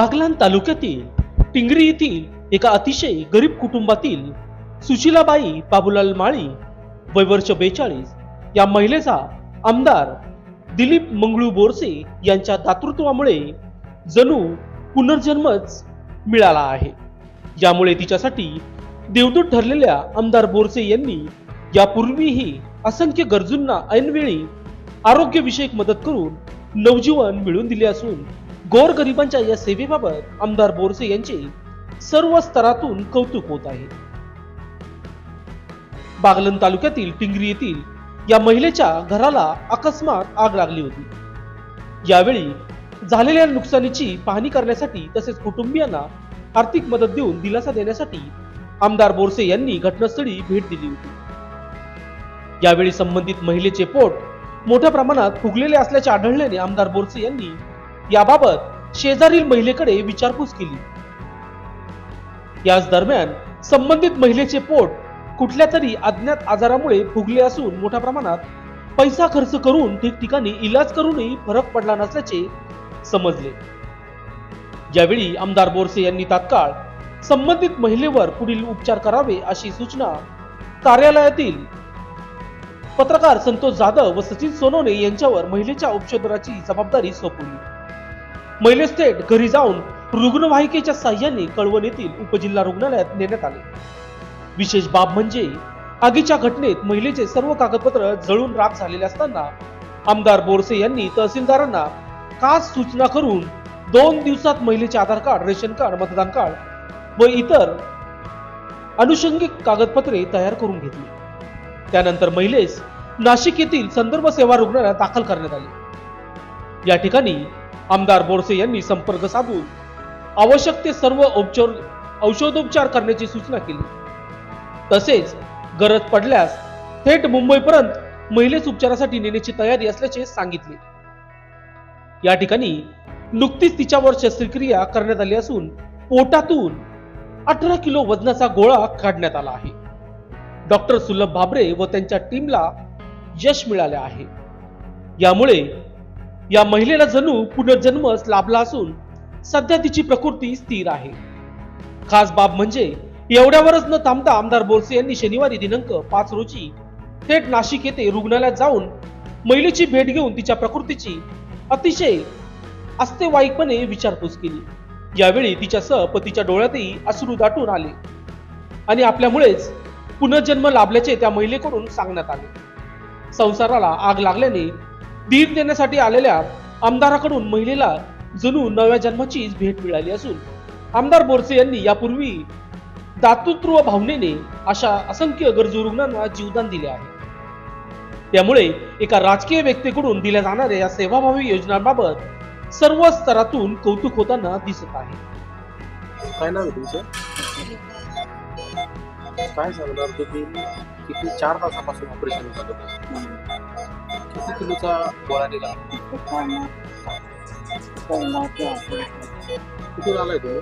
बागलान तालुक्यातील टिंगरी येथील एका अतिशय गरीब कुटुंबातील सुशीलाबाई बाबूलाल माळी वय वर्ष बेचाळीस या महिलेचा आमदार दिलीप मंगळू बोरसे यांच्या दातृत्वामुळे जणू पुनर्जन्मच मिळाला आहे. यामुळे तिच्यासाठी देवदूत ठरलेल्या आमदार बोरसे यांनी यापूर्वीही असंख्य गरजूंना ऐनवेळी आरोग्यविषयक मदत करून नवजीवन मिळवून दिले असून गोरगरिबांच्या या सेवेबाबत आमदार बोरसे यांचे सर्व स्तरातून कौतुक होत आहे. बागलन तालुक्यातील टिंगरी येथील या महिलेच्या घराला अकस्मात आग लागली होती. यावेळी झालेल्या नुकसानीची पाहणी करण्यासाठी तसेच कुटुंबियांना आर्थिक मदत देऊन दिलासा देण्यासाठी आमदार बोरसे यांनी घटनास्थळी भेट दिली होती. यावेळी संबंधित महिलेचे पोट मोठ्या प्रमाणात फुगलेले असल्याचे आढळल्याने आमदार बोरसे यांनी याबाबत शेजारील महिलेकडे विचारपूस केली. याच दरम्यान संबंधित महिलेचे पोट कुठल्या तरी अज्ञात आजारामुळे फुगले असून मोठ्या प्रमाणात पैसा खर्च करून ठिकठिकाणी इलाज करूनही फरक पडला नसल्याचे समजले. यावेळी आमदार बोरसे यांनी तात्काळ संबंधित महिलेवर पुढील उपचार करावे अशी सूचना कार्यालयातील पत्रकार संतोष जाधव व सचिन सोनवणे यांच्यावर महिलेच्या उपचाराची जबाबदारी सोपवली. महिलेस थेट घरी जाऊन रुग्णवाहिकेच्या साह्याने कळवण येथील उपजिल्हा रुग्णालयात नेण्यात आले. विशेष बाब म्हणजे आगीच्या घटनेत महिलेचे सर्व कागदपत्र जळून राख झालेले असताना आमदार बोरसे यांनी तहसीलदारांना खास सूचना करून दोन दिवसात महिलेचे आधार कार्ड रेशन कार्ड मतदान कार्ड व इतर अनुषंगिक कागदपत्रे तयार करून घेतली. त्यानंतर महिलेस नाशिक येथील संदर्भ सेवा रुग्णालयात दाखल करण्यात आले. या ठिकाणी आमदार बोरसे यांनी संपर्क साधून आवश्यक ते सर्व उपचार औषधोपचार करण्याची सूचना केली. तसेच गरज पडल्यास थेट मुंबईपर्यंत महिलेस उपचारासाठी नेण्याची तयारी असल्याचे सांगितले. या ठिकाणी नुकतीच तिच्यावर शस्त्रक्रिया करण्यात आली असून पोटातून अठरा किलो वजनाचा गोळा काढण्यात आला आहे. डॉक्टर सुलभ भाबरे व त्यांच्या टीमला यश मिळाले आहे. यामुळे या महिलेला जणू पुनर्जन्मच लाभला असून सध्या तिची प्रकृती स्थिर आहे. खास बाब म्हणजे एवढ्यावरच न थांबता आमदार बोरसे यांनी शनिवारी दिनांक पाच रोजी थेट नाशिक येथे रुग्णालयात जाऊन महिलेची भेट घेऊन तिच्या प्रकृतीची अतिशय अस्तेवाईकपणे विचारपूस केली. यावेळी तिच्यासह पतीच्या डोळ्यातही अश्रू दाटून आले आणि आपल्यामुळेच पुनर्जन्म लाभल्याचे त्या महिलेकडून सांगण्यात आले. संसाराला आग लागल्याने दीप देण्यासाठी आलेल्या आमदाराकडून महिलेला जणू नव्या जन्माचीच भेट मिळाली असून आमदार बोरसे यांनी यापूर्वी दातृत्व भावनेने अशा असंख्य गरजू रुग्णांना जीवदान दिले आहे. त्यामुळे एका राजकीय व्यक्तीकडून दिल्या जाणाऱ्या या सेवाभावी योजनांबाबत सर्व स्तरातून कौतुक होताना दिसत आहे. काय नाव आहे तुमचं? काय सांगणार तुम्ही? किती चार तासापासून ऑपरेशन होतं किती किलोचा गोळा दिला कुठून आलाय तो?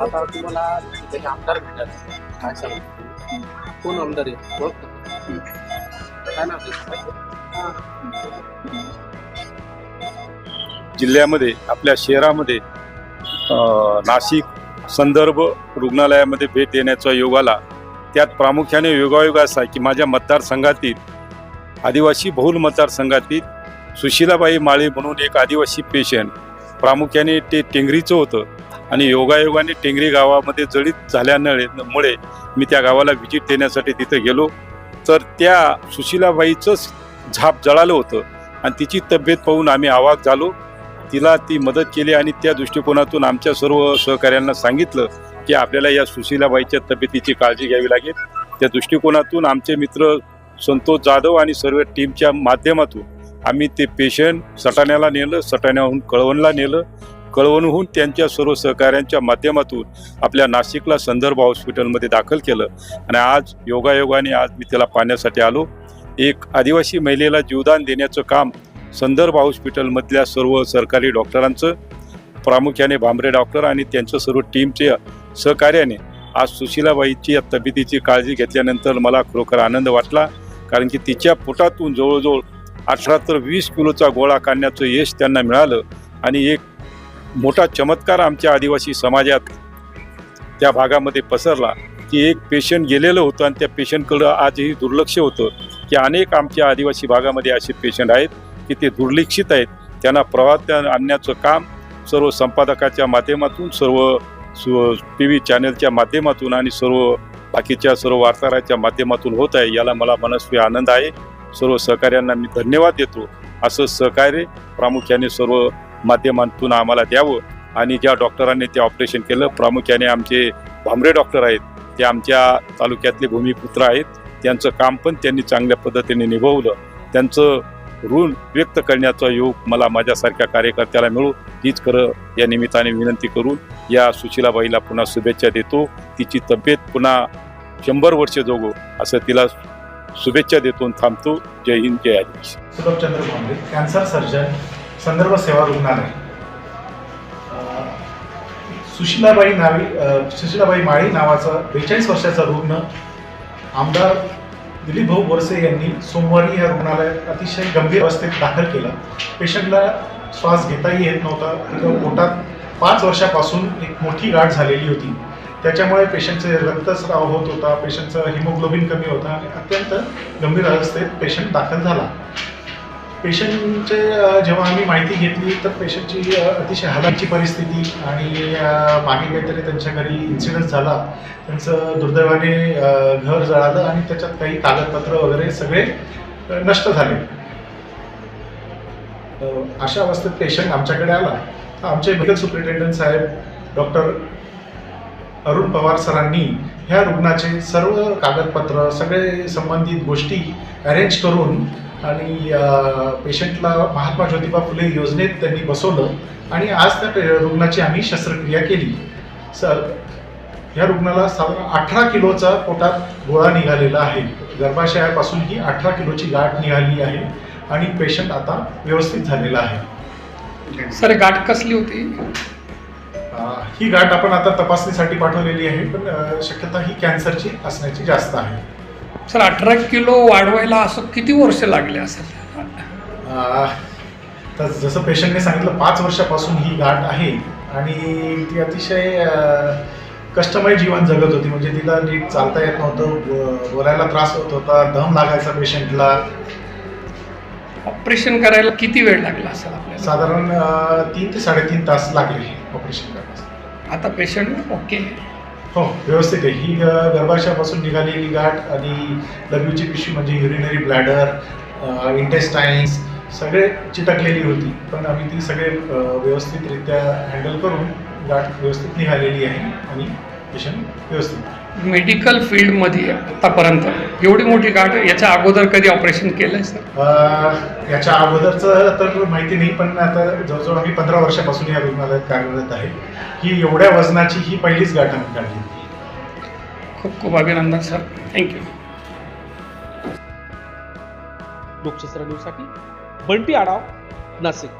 आता तुम्हाला त्याचे आमदार भेटायला काय सांगणार कोण आमदार आहे? ओळखता काय नाव जिल्ह्यामध्ये आपल्या शहरामध्ये नाशिक संदर्भ रुग्णालयामध्ये भेट देण्याचा योग आला त्यात प्रामुख्याने योगायोग असा की माझ्या मतदारसंघातील आदिवासी बहुल मतदारसंघातील सुशीलाबाई माळे म्हणून एक आदिवासी पेशंट प्रामुख्याने ते टेंगरीचं होतं आणि योगायोगाने टेंगरी गावामध्ये जळीत झाल्यामुळे मुळे मी त्या गावाला व्हिजिट देण्यासाठी तिथं गेलो. तर त्या सुशीलाबाईचंच झाप जळालं होतं आणि तिची तब्येत पाहून आम्ही आवाक झालो. तिला ती मदत केली आणि त्या दृष्टिकोनातून आमच्या सर्व सहकाऱ्यांना सांगितलं की आपल्याला या सुशीलाबाईच्या तब्येतीची काळजी घ्यावी लागेल. त्या दृष्टिकोनातून आमचे मित्र संतोष जाधव आणि सर्व टीमच्या माध्यमातून आम्ही ते पेशंट सटाण्याला नेलं सटाण्याहून कळवणला नेलं. कळवणहून त्यांच्या सर्व सहकाऱ्यांच्या माध्यमातून आपल्या नाशिकला संदर्भ हॉस्पिटलमध्ये दाखल केलं. आणि आज योगायोगाने आज मी त्याला पाहण्यासाठी आलो. एक आदिवासी महिलेला जीवदान देण्याचं काम संदर्भ हॉस्पिटलमधल्या सर्व सरकारी डॉक्टरांचं प्रामुख्याने भांबरे डॉक्टर आणि त्यांचं सर्व टीमचे सहकार्याने आज सुशीलाबाईची या तब्येतीची काळजी घेतल्यानंतर मला खरोखर आनंद वाटला कारण की तिच्या पोटातून जवळजवळ अठरा तर वीस किलोचा गोळा काढण्याचं यश त्यांना मिळालं आणि एक मोठा चमत्कार आमच्या आदिवासी समाजात त्या भागामध्ये पसरला की एक पेशंट गेलेलं होतं आणि त्या पेशंटकडं आजही दुर्लक्ष होतं की अनेक आमच्या आदिवासी भागामध्ये असे पेशंट आहेत की ते दुर्लक्षित आहेत. त्यांना प्रवाहात आणण्याचं काम सर्व संपादकाच्या माध्यमातून सर्व सु टी व्ही चॅनलच्या माध्यमातून आणि सर्व बाकीच्या सर्व वार्ताहराच्या माध्यमातून होत आहे याला मला मनस्वी आनंद आहे. सर्व सहकार्यांना मी धन्यवाद देतो. असं सहकार्य प्रामुख्याने सर्व माध्यमातून आम्हाला द्यावं आणि ज्या डॉक्टरांनी ते ऑपरेशन केलं प्रामुख्याने आमचे भांबरे डॉक्टर आहेत. ते आमच्या तालुक्यातले भूमिपुत्र आहेत. त्यांचं काम पण त्यांनी चांगल्या पद्धतीने निभवलं. त्यांचं ऋण व्यक्त करण्याचा योग मला माझ्यासारख्या कार्यकर्त्याला मिळू हीच खरं या निमित्ताने विनंती करून या सुशीलाबाईला पुन्हा शुभेच्छा देतो. तिची तब्येत पुन्हा शंभर वर्ष जोगो असं तिला शुभेच्छा देतो थांबतो. जय हिंद जय आदिवासी. सुलभचंद्र भोंडे कॅन्सर सर्जन संदर्भ सेवा रुग्णालय. सुशीलाबाई नावी अं, सुशीलाबाई माळी नावाचा बेचाळीस वर्षाचा रुग्ण आमदार दिलीप भाऊ बोरसे यांनी सोमवारी या रुग्णालयात अतिशय गंभीर अवस्थेत दाखल केला. पेशंटला श्वास घेताही येत नव्हता. तिथं पोटात पाच वर्षापासून एक मोठी गाठ झालेली होती. त्याच्यामुळे पेशंटचे रक्तस्राव होत होता. पेशंटचं हिमोग्लोबिन कमी होता. आणि अत्यंत गंभीर अवस्थेत पेशंट दाखल झाला. पेशंटचे जेव्हा आम्ही माहिती घेतली तर पेशंटची अतिशय हालाची परिस्थिती आणि मागे काहीतरी त्यांच्या घरी इन्सिडन्स झाला. त्यांचं दुर्दैवाने घर जळालं आणि त्याच्यात काही कागदपत्र वगैरे सगळे नष्ट झाले. अशा अवस्थेत पेशंट आमच्याकडे आला. तर आमचे मेडिकल सुप्रिटेंडंट साहेब डॉक्टर अरुण पवार सरांनी ह्या रुग्णाचे सर्व कागदपत्र सगळे संबंधित गोष्टी अरेंज करून आणि पेशंटला महात्मा ज्योतिबा फुले योजनेत त्यांनी बसवलं आणि आज त्या रुग्णाची आम्ही शस्त्रक्रिया केली. सर ह्या रुग्णाला साधारण अठरा किलोचा पोटात गोळा निघालेला आहे. गर्भाशयापासून ही अठरा किलोची गाठ निघाली आहे आणि पेशंट आता व्यवस्थित झालेला आहे. सर गाठ कसली होती? ही गाठ आपण आता तपासणीसाठी पाठवलेली आहे पण शक्यता ही कॅन्सरची असण्याची जास्त आहे. सर अठरा किलो वाढवायला असं किती वर्ष लागले असेल? तर जसं पेशंटने सांगितलं पाच वर्षापासून ही गाठ आहे आणि ती अतिशय कष्टमय जीवन जगत होती. म्हणजे तिला नीट चालता येत नव्हतं बोलायला त्रास होत होता दम लागायचा पेशंटला. ऑपरेशन करायला किती वेळ लागला असेल आपल्याला? साधारण तीन ते साडेतीन तास लागले ऑपरेशन करण्यासाठी. आता पेशंट ओके. हो व्यवस्थित आहे. ही गर्भाशयापासून निघालेली गाठ आणि लघवीची पिशवी म्हणजे युरिनरी ब्लॅडर इंटेस्टाईन्स सगळे चिटकलेली होती. पण आम्ही ती सगळे व्यवस्थितरित्या हँडल करून गाठ व्यवस्थित निघालेली आहे आणि पेशंट व्यवस्थित. मेडिकल फील्डमध्ये आतापर्यंत एवढी मोठी गाठ याच्या अगोदर कधी ऑपरेशन केलं आहे सर अ, याच्या अगोदरचं तर माहिती नाही पण आता जवळजवळ आम्ही पंधरा वर्षापासून या रुग्णालयात कार्यरत आहे. ही एवढ्या वजनाची ही पहिलीच गाठ आम्ही काढली. खूप खूप अभिनंदन सर थँक्यू लोकशास्त्र न्यूजसाठी बंटी आडाव नाशिक.